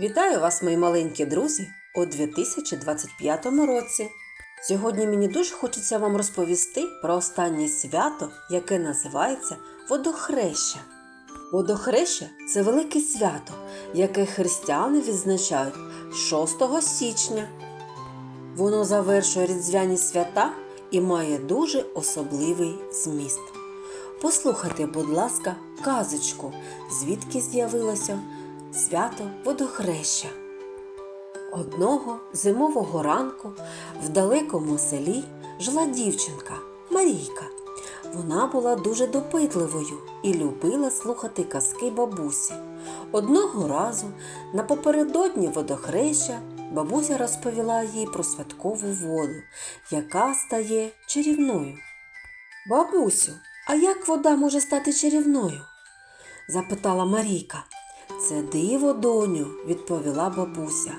Вітаю вас, мої маленькі друзі, у 2025 році. Сьогодні мені дуже хочеться вам розповісти про останнє свято, яке називається Водохреща. Водохреща це велике свято, яке християни відзначають 6 січня. Воно завершує різдвяні свята і має дуже особливий зміст. Послухайте, будь ласка, казочку, звідки з'явилося свято водохреща. Одного зимового ранку в далекому селі жила дівчинка Марійка. Вона була дуже допитливою і любила слухати казки бабусі. Одного разу напередодні водохреща бабуся розповіла їй про святкову воду, яка стає чарівною. Бабусю, а як вода може стати чарівною? запитала Марійка. Це диво, доню, відповіла бабуся.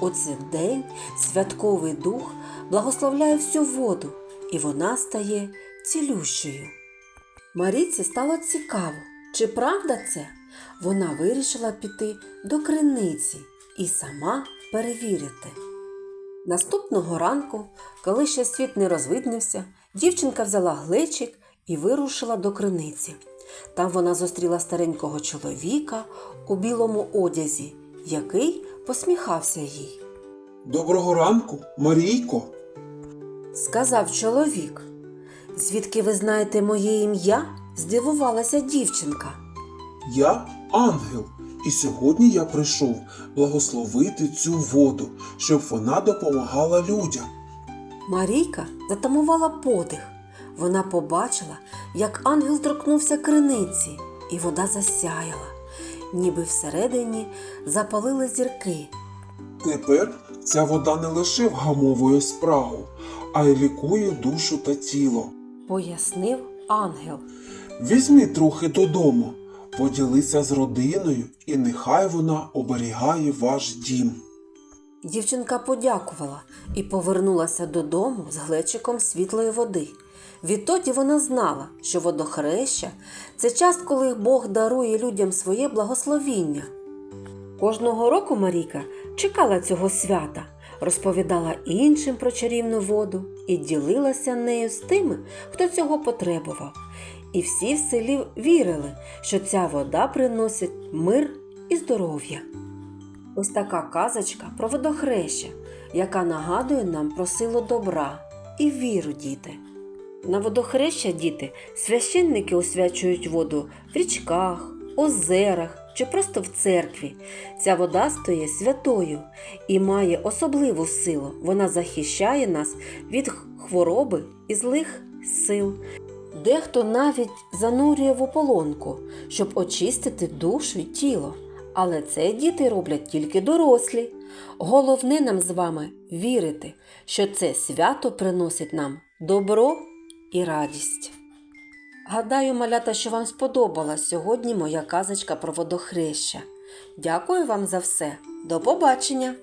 У цей день святковий дух благословляє всю воду, і вона стає цілющою. Марійці стало цікаво, чи правда це? Вона вирішила піти до криниці і сама перевірити. Наступного ранку, коли ще світ не розвиднився, дівчинка взяла глечик і вирушила до криниці. Там вона зустріла старенького чоловіка у білому одязі, який посміхався їй. Доброго ранку, Марійко. Сказав чоловік. Звідки ви знаєте моє ім'я? здивувалася дівчинка. Я ангел, і сьогодні я прийшов благословити цю воду, щоб вона допомагала людям. Марійка затамувала подих. Вона побачила, як ангел торкнувся криниці, і вода засяяла, ніби всередині запалили зірки. Тепер ця вода не лише вгамовує спрагу, а й лікує душу та тіло. Пояснив ангел. Візьми трохи додому, поділися з родиною, і нехай вона оберігає ваш дім. Дівчинка подякувала і повернулася додому з глечиком світлої води. Відтоді вона знала, що водохреща це час, коли Бог дарує людям своє благословіння. Кожного року Марійка чекала цього свята, розповідала іншим про чарівну воду і ділилася нею з тими, хто цього потребував. І всі в селі вірили, що ця вода приносить мир і здоров'я. Ось така казочка про водохреща, яка нагадує нам про силу добра і віру, діти. На водохреща діти священники освячують воду в річках, озерах чи просто в церкві. Ця вода стає святою і має особливу силу. Вона захищає нас від хвороби і злих сил. Дехто навіть занурює в ополонку, щоб очистити душу й тіло. Але це діти роблять тільки дорослі. Головне нам з вами вірити, що це свято приносить нам добро і радість. Гадаю, малята, що вам сподобалась сьогодні моя казочка про водохреща. Дякую вам за все. До побачення!